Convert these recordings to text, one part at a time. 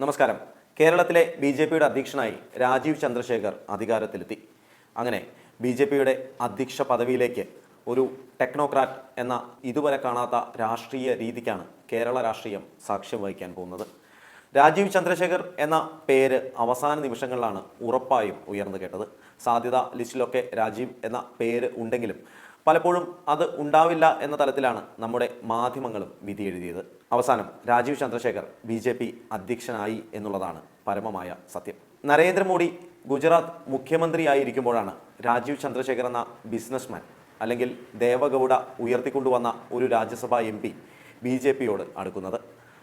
നമസ്കാരം. കേരളത്തിലെ B J പിയുടെ അധ്യക്ഷനായി രാജീവ് ചന്ദ്രശേഖർ അധികാരത്തിലെത്തി. അങ്ങനെ ബി ജെ പിയുടെ അധ്യക്ഷ പദവിയിലേക്ക് ഒരു ടെക്നോക്രാറ്റ് എന്ന ഇതുവരെ കാണാത്ത രാഷ്ട്രീയ രീതിക്കാണ് കേരള രാഷ്ട്രീയം സാക്ഷ്യം വഹിക്കാൻ പോകുന്നത്. രാജീവ് ചന്ദ്രശേഖർ എന്ന പേര് അവസാന നിമിഷങ്ങളിലാണ് ഉറപ്പായും ഉയർന്നു കേട്ടത്. സാധ്യത ലിസ്റ്റിലൊക്കെ രാജീവ് എന്ന പേര് ഉണ്ടെങ്കിലും പലപ്പോഴും അത് ഉണ്ടാവില്ല എന്ന തലത്തിലാണ് നമ്മുടെ മാധ്യമങ്ങളും വിധി എഴുതിയത്. അവസാനം Rajeev Chandrasekhar B J P അധ്യക്ഷനായി എന്നുള്ളതാണ് പരമമായ സത്യം. നരേന്ദ്രമോദി ഗുജറാത്ത് മുഖ്യമന്ത്രിയായിരിക്കുമ്പോഴാണ് രാജീവ് ചന്ദ്രശേഖർ എന്ന ബിസിനസ്മാൻ അല്ലെങ്കിൽ ദേവഗൗഡ ഉയർത്തിക്കൊണ്ടുവന്ന ഒരു Rajya Sabha M P B J പിയോട് അടുക്കുന്നത്.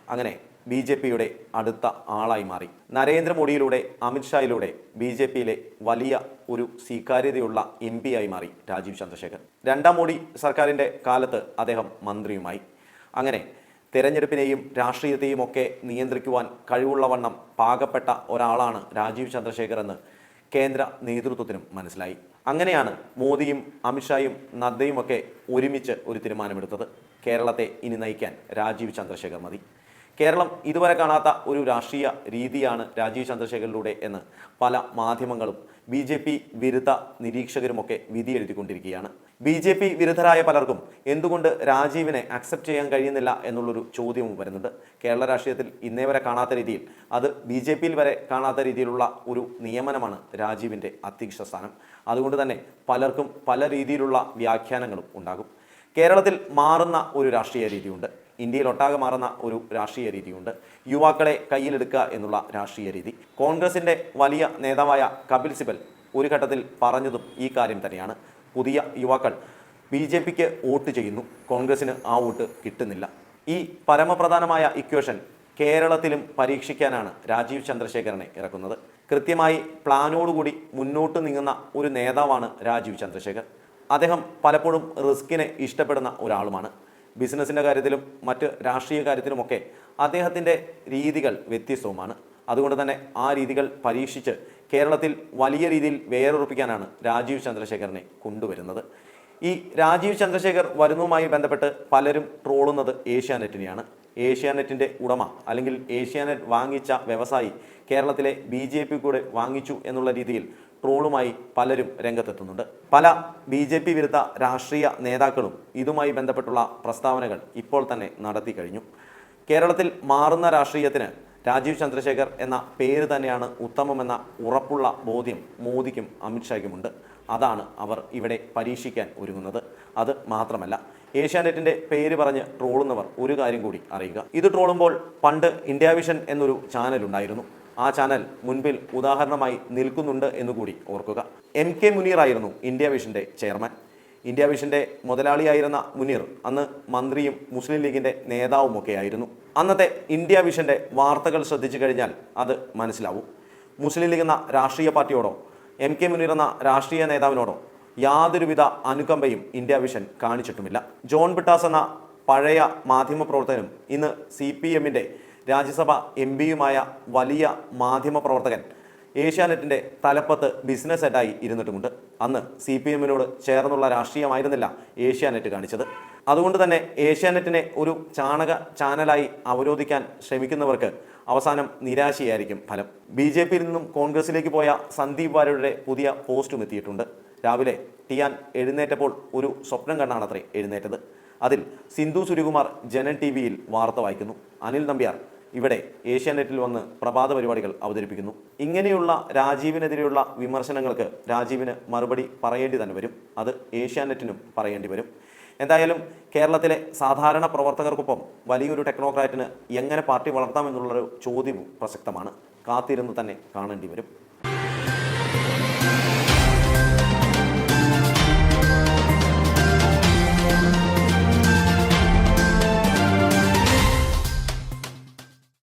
അങ്ങനെ ബി ജെ പിയുടെ അടുത്ത ആളായി മാറി. നരേന്ദ്രമോദിയിലൂടെ അമിത്ഷായിലൂടെ ബി ജെ പിയിലെ വലിയ ഒരു സ്വീകാര്യതയുള്ള എം പി ആയി മാറി രാജീവ് ചന്ദ്രശേഖർ രണ്ടാം മോഡി സർക്കാരിന്റെ കാലത്ത് അദ്ദേഹം മന്ത്രിയുമായി. അങ്ങനെ തെരഞ്ഞെടുപ്പിനെയും രാഷ്ട്രീയത്തെയും ഒക്കെ നിയന്ത്രിക്കുവാൻ കഴിവുള്ളവണ്ണം പാകപ്പെട്ട ഒരാളാണ് രാജീവ് ചന്ദ്രശേഖർ എന്ന് കേന്ദ്ര നേതൃത്വത്തിനും മനസ്സിലായി. അങ്ങനെയാണ് മോദിയും അമിത്ഷായും നദ്ദയും ഒക്കെ ഒരുമിച്ച് ഒരു തീരുമാനമെടുത്തത്. കേരളത്തെ ഇനി നയിക്കാൻ രാജീവ് ചന്ദ്രശേഖർ മതി. കേരളം ഇതുവരെ കാണാത്ത ഒരു രാഷ്ട്രീയ രീതിയാണ് രാജീവ് ചന്ദ്രശേഖരിലൂടെ എന്ന് പല മാധ്യമങ്ങളും ബി ജെ പി വിരുദ്ധ നിരീക്ഷകരുമൊക്കെ വിധി എഴുതിക്കൊണ്ടിരിക്കുകയാണ്. ബി ജെ പി വിരുദ്ധരായ പലർക്കും എന്തുകൊണ്ട് രാജീവിനെ അക്സെപ്റ്റ് ചെയ്യാൻ കഴിയുന്നില്ല എന്നുള്ളൊരു ചോദ്യവും വരുന്നുണ്ട്. കേരള രാഷ്ട്രീയത്തിൽ ഇന്നേ വരെ കാണാത്ത രീതിയിൽ അത് ബി ജെ പിയിൽ വരെ കാണാത്ത രീതിയിലുള്ള ഒരു നിയമനമാണ് രാജീവിന്റെ അധ്യക്ഷ സ്ഥാനം അതുകൊണ്ട് തന്നെ പലർക്കും പല രീതിയിലുള്ള വ്യാഖ്യാനങ്ങളും ഉണ്ടാകും. കേരളത്തിൽ മാറുന്ന ഒരു രാഷ്ട്രീയ രീതിയുണ്ട്. ഇന്ത്യയിൽ ഒട്ടാകെ മാറുന്ന ഒരു രാഷ്ട്രീയ രീതിയുണ്ട്. യുവാക്കളെ കയ്യിലെടുക്കുക എന്നുള്ള രാഷ്ട്രീയ രീതി. കോൺഗ്രസിന്റെ വലിയ നേതാവായ കപിൽ സിബൽ ഒരു ഘട്ടത്തിൽ പറഞ്ഞതും ഈ കാര്യം തന്നെയാണ്. പുതിയ യുവാക്കൾ ബി ജെ പിക്ക് വോട്ട് ചെയ്യുന്നു. കോൺഗ്രസിന് ആ വോട്ട് കിട്ടുന്നില്ല. ഈ പരമപ്രധാനമായ ഇക്വേഷൻ കേരളത്തിലും പരീക്ഷിക്കാനാണ് രാജീവ് ചന്ദ്രശേഖരനെ ഇറക്കുന്നത്. കൃത്യമായി പ്ലാനോടുകൂടി മുന്നോട്ട് നീങ്ങുന്ന ഒരു നേതാവാണ് രാജീവ് ചന്ദ്രശേഖർ. അദ്ദേഹം പലപ്പോഴും റിസ്കിനെ ഇഷ്ടപ്പെടുന്ന ഒരാളുമാണ്. ബിസിനസ്സിന്റെ കാര്യത്തിലും മറ്റ് രാഷ്ട്രീയ കാര്യത്തിലുമൊക്കെ അദ്ദേഹത്തിന്റെ രീതികൾ വ്യത്യസ്തവുമാണ്. അതുകൊണ്ട് തന്നെ ആ രീതികൾ പരീക്ഷിച്ച് കേരളത്തിൽ വലിയ രീതിയിൽ വേറൊറപ്പിക്കാനാണ് രാജീവ് ചന്ദ്രശേഖരനെ കൊണ്ടുവരുന്നത്. ഈ രാജീവ് ചന്ദ്രശേഖർ വരുന്നതുമായി ബന്ധപ്പെട്ട് പലരും ട്രോളുന്നത് ഏഷ്യാനെറ്റിനെയാണ്. ഏഷ്യാനെറ്റിന്റെ ഉടമ അല്ലെങ്കിൽ ഏഷ്യാനെറ്റ് വാങ്ങിച്ച വ്യവസായി കേരളത്തിലെ ബി ജെ പി കൂടെ വാങ്ങിച്ചു എന്നുള്ള രീതിയിൽ ട്രോളുമായി പലരും രംഗത്തെത്തുന്നുണ്ട്. പല ബി ജെ പി വിരുദ്ധ രാഷ്ട്രീയ നേതാക്കളും ഇതുമായി ബന്ധപ്പെട്ടുള്ള പ്രസ്താവനകൾ ഇപ്പോൾ തന്നെ നടത്തി കഴിഞ്ഞു. കേരളത്തിൽ മാറുന്ന രാഷ്ട്രീയത്തിന് രാജീവ് ചന്ദ്രശേഖർ എന്ന പേര് തന്നെയാണ് ഉത്തമമെന്ന ഉറപ്പുള്ള ബോധ്യം മോദിക്കും അമിത്ഷായ്ക്കുമുണ്ട്. അതാണ് അവർ ഇവിടെ പരീക്ഷിക്കാൻ ഒരുങ്ങുന്നത്. അത് മാത്രമല്ല ഏഷ്യാനെറ്റിന്റെ പേര് പറഞ്ഞ് ട്രോളുന്നവർ ഒരു കാര്യം കൂടി അറിയുക. ഇത് ട്രോളുമ്പോൾ പണ്ട് ഇന്ത്യ വിഷൻ എന്നൊരു ചാനൽ ഉണ്ടായിരുന്നു. ആ ചാനൽ മുൻപിൽ ഉദാഹരണമായി നിൽക്കുന്നുണ്ട് എന്നുകൂടി ഓർക്കുക. എം കെ മുനീറായിരുന്നു ഇന്ത്യ വിഷന്റെ ചെയർമാൻ. ഇന്ത്യ വിഷന്റെ മുതലാളിയായിരുന്ന മുനീർ അന്ന് മന്ത്രിയും മുസ്ലിം ലീഗിന്റെ നേതാവുമൊക്കെ ആയിരുന്നു. അന്നത്തെ ഇന്ത്യ വിഷന്റെ വാർത്തകൾ ശ്രദ്ധിച്ചു കഴിഞ്ഞാൽ അത് മനസ്സിലാവും. മുസ്ലിം ലീഗ് എന്ന രാഷ്ട്രീയ പാർട്ടിയോടോ എം കെ മുനീർ എന്ന രാഷ്ട്രീയ നേതാവിനോടോ യാതൊരുവിധ അനുകമ്പയും ഇന്ത്യ വിഷൻ കാണിച്ചിട്ടുമില്ല. ജോൺ ബിട്ടാസ് എന്ന പഴയ മാധ്യമപ്രവർത്തകനും ഇന്ന് സി പി എമ്മിന്റെ രാജ്യസഭ എം പിയുമായ വലിയ മാധ്യമപ്രവർത്തകൻ ഏഷ്യാനെറ്റിന്റെ തലപ്പത്ത് ബിസിനസ് ഹെഡായി ഇരുന്നിട്ടുമുണ്ട്. അന്ന് സി പി എമ്മിനോട് ചേർന്നുള്ള രാഷ്ട്രീയമായിരുന്നില്ല ഏഷ്യാനെറ്റ് കാണിച്ചത്. അതുകൊണ്ട് തന്നെ ഏഷ്യാനെറ്റിനെ ഒരു ചാണക ചാനലായി അവരോധിക്കാൻ ശ്രമിക്കുന്നവർക്ക് അവസാനം നിരാശയായിരിക്കും ഫലം. ബി ജെ പിയിൽ നിന്നും കോൺഗ്രസിലേക്ക് പോയ സന്ദീപ് വാര്യയുടെ പുതിയ പോസ്റ്റും എത്തിയിട്ടുണ്ട്. രാവിലെ ടിയാൻ എഴുന്നേറ്റപ്പോൾ ഒരു സ്വപ്നം കണ്ടാണത്രേ എഴുന്നേറ്റത്. അതിൽ സിന്ധു സുരികുമാർ ജനൻ ടി വിയിൽ വാർത്ത വായിക്കുന്നു. അനിൽ നമ്പ്യാർ ഇവിടെ ഏഷ്യാനെറ്റിൽ വന്ന് പ്രഭാത പരിപാടികൾ അവതരിപ്പിക്കുന്നു. ഇങ്ങനെയുള്ള രാജീവിനെതിരെയുള്ള വിമർശനങ്ങൾക്ക് രാജീവിന് മറുപടി പറയേണ്ടി തന്നെ വരും. അത് ഏഷ്യാനെറ്റിനും പറയേണ്ടി വരും. എന്തായാലും കേരളത്തിലെ സാധാരണ പ്രവർത്തകർക്കൊപ്പം വലിയൊരു ടെക്നോക്രാറ്റിന് എങ്ങനെ പാർട്ടി വളർത്താമെന്നുള്ളൊരു ചോദ്യവും പ്രസക്തമാണ്. കാത്തിരുന്ന് തന്നെ കാണേണ്ടി വരും.